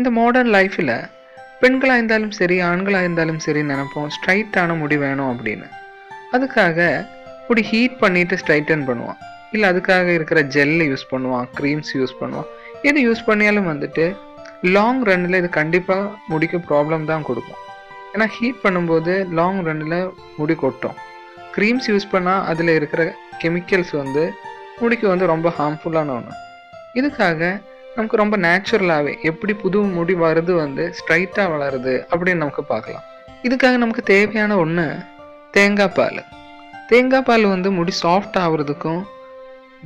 இந்த மாடர்ன் லைஃப்பில் பெண்களாக இருந்தாலும் சரி ஆண்களாக இருந்தாலும் சரி நினைப்போம் ஸ்ட்ரைட்டான முடி வேணும் அப்படின்னு. அதுக்காக முடி ஹீட் பண்ணிவிட்டு ஸ்ட்ரைட்டன் பண்ணுவான். இல்லை அதுக்காக இருக்கிற ஜெல்லை யூஸ் பண்ணுவான் க்ரீம்ஸ் யூஸ் பண்ணுவான். எது யூஸ் பண்ணியாலும் வந்துட்டு லாங் ரன்னில் இது கண்டிப்பாக முடிக்கு ப்ராப்ளம் தான் கொடுக்கும். ஏன்னா ஹீட் பண்ணும்போது லாங் ரன்னில் முடி கொட்டும். க்ரீம்ஸ் யூஸ் பண்ணால் அதில் இருக்கிற கெமிக்கல்ஸ் வந்து முடிக்கு வந்து ரொம்ப ஹார்ம்ஃபுல்லான ஒன்று இதுக்காக நமக்கு ரொம்ப நேச்சுரலாகவே எப்படி புது முடி வருது வந்து ஸ்ட்ரைட்டாக வளருது அப்படின்னு நமக்கு பார்க்கலாம். இதுக்காக நமக்கு தேவையான ஒன்று தேங்காய் பால். தேங்காய் பால் வந்து முடி சாஃப்ட் ஆகுறதுக்கும்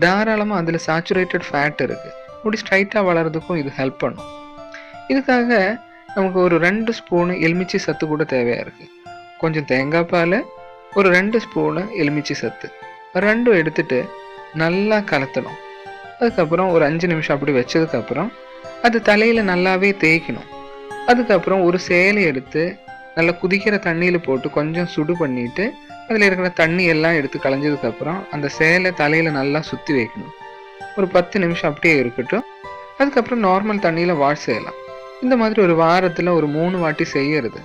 தாராளமாக அதில் சேச்சுரேட்டட் ஃபேட் இருக்குது முடி ஸ்ட்ரைட்டாக வளர்கிறதுக்கும் இது ஹெல்ப் பண்ணும். இதுக்காக நமக்கு ஒரு ரெண்டு ஸ்பூனு எலுமிச்சை சத்து கூட தேவையாக இருக்குது கொஞ்சம் தேங்காய் பால் ஒரு ரெண்டு ஸ்பூனு எலுமிச்சை சத்து. ரெண்டும் எடுத்துட்டு நல்லா கலத்தணும். அதுக்கப்புறம் ஒரு அஞ்சு நிமிஷம் அப்படி வச்சதுக்கப்புறம் அது தலையில் நல்லாவே தேய்க்கணும். அதுக்கப்புறம் ஒரு சேலை எடுத்து நல்லா குதிக்கிற தண்ணியில் போட்டு கொஞ்சம் சுடு பண்ணிட்டு அதில் இருக்கிற தண்ணி எல்லாம் எடுத்து களைஞ்சதுக்கப்புறம் அந்த சேலை தலையில் நல்லா சுற்றி வைக்கணும். ஒரு பத்து நிமிஷம் அப்படியே இருக்கட்டும். அதுக்கப்புறம் நார்மல் தண்ணியில் வாஷ் செய்யலாம். இந்த மாதிரி ஒரு வாரத்தில் ஒரு மூணு வாட்டி செய்யறது.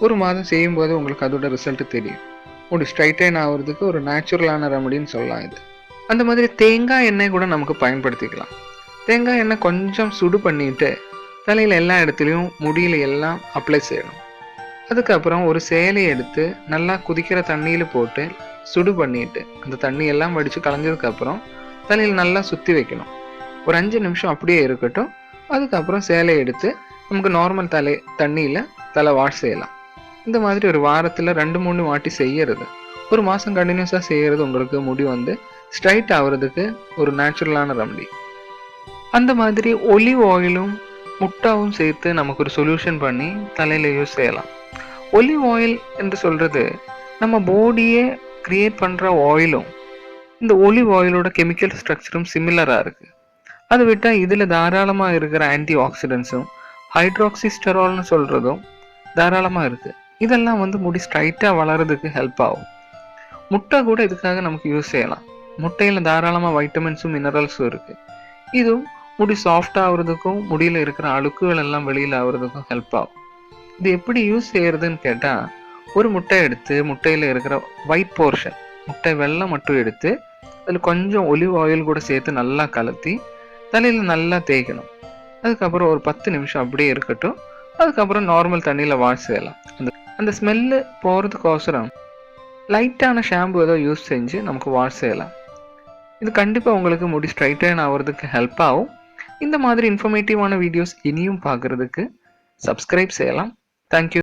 ஒரு மாதம் செய்யும்போது உங்களுக்கு அதோட ரிசல்ட் தெரியும். ஒரு ஸ்ட்ரைட்டைன் ஆகிறதுக்கு ஒரு நேச்சுரலான ரெமடின்னு சொல்லலாம் இது. அந்த மாதிரி தேங்காய் எண்ணெய் கூட நமக்கு பயன்படுத்திக்கலாம். தேங்காய் எண்ணெய் கொஞ்சம் சுடு பண்ணிட்டு தலையில் எல்லா இடத்துலையும் முடியில எல்லாம் அப்ளை செய்யணும். அதுக்கப்புறம் ஒரு சேலையை எடுத்து நல்லா குதிக்கிற தண்ணியில் போட்டு சுடு பண்ணிட்டு அந்த தண்ணி எல்லாம் வடித்து கலஞ்சதுக்கப்புறம் தலையில் நல்லா சுற்றி வைக்கணும். ஒரு அஞ்சு நிமிஷம் அப்படியே இருக்கட்டும். அதுக்கப்புறம் சேலையை எடுத்து நமக்கு நார்மல் தலை தண்ணியில் தலை வாஷ் செய்யலாம். இந்த மாதிரி ஒரு வாரத்தில் ரெண்டு மூணு வாட்டி செய்யறது. ஒரு மாதம் கண்டினியூஸாக செய்யறது உங்களுக்கு முடி வந்து ஸ்ட்ரைட் ஆகுறதுக்கு ஒரு நேச்சுரலான ரெமடி அந்த மாதிரி ஒலிவ் ஆயிலும் முட்டாவும் சேர்த்து நமக்கு ஒரு சொல்யூஷன் பண்ணி தலையில் யூஸ் செய்யலாம். ஒலிவ் ஆயில் என்று சொல்கிறது நம்ம பாடியே க்ரியேட் பண்ணுற ஆயிலும் இந்த ஒலிவ் ஆயிலோட கெமிக்கல் ஸ்ட்ரக்சரும் சிமிலராக இருக்குது அதை விட்டால் இதில் தாராளமாக இருக்கிற ஆன்டி ஆக்சிடென்ட்ஸும் ஹைட்ராக்சிஸ்டரால்னு சொல்கிறதும் தாராளமாக இருக்குது இதெல்லாம் வந்து முடி ஸ்ட்ரைட்டாக வளர்கிறதுக்கு ஹெல்ப் ஆகும். முட்டை கூட இதுக்காக நமக்கு யூஸ் செய்யலாம். முட்டையில் தாராளமாக வைட்டமின்ஸும் மினரல்ஸும் இருக்குது இதுவும் முடி சாஃப்ட் ஆகுறதுக்கும் முடியில் இருக்கிற அழுக்குகள் எல்லாம் வெளியில் ஆகுறதுக்கும் ஹெல்ப் ஆகும். இது எப்படி யூஸ் செய்கிறதுன்னு கேட்டால் ஒரு முட்டை எடுத்து முட்டையில் இருக்கிற ஒயிட் போர்ஷன் முட்டை வெள்ளம் மட்டும் எடுத்து அதில் கொஞ்சம் ஒலிவ் ஆயில் கூட சேர்த்து நல்லா கலத்தி தலையில் நல்லா தேய்க்கணும். அதுக்கப்புறம் ஒரு பத்து நிமிஷம் அப்படியே இருக்கட்டும். அதுக்கப்புறம் நார்மல் தண்ணியில் வாஷ் செய்யலாம். அந்த அந்த ஸ்மெல்லு போகிறதுக்கோசரம் லைட்டான ஷாம்பு ஏதோ யூஸ் செஞ்சு நமக்கு வாஷ் செய்யலாம். இது கண்டிப்பாக உங்களுக்கு முடி ஸ்ட்ரைட்டன் ஆகிறதுக்கு ஹெல்ப் ஆகும். இந்த மாதிரி இன்ஃபர்மேட்டிவான வீடியோஸ் இனியும் பார்க்குறதுக்கு சப்ஸ்கிரைப் செய்யலாம். தேங்க்யூ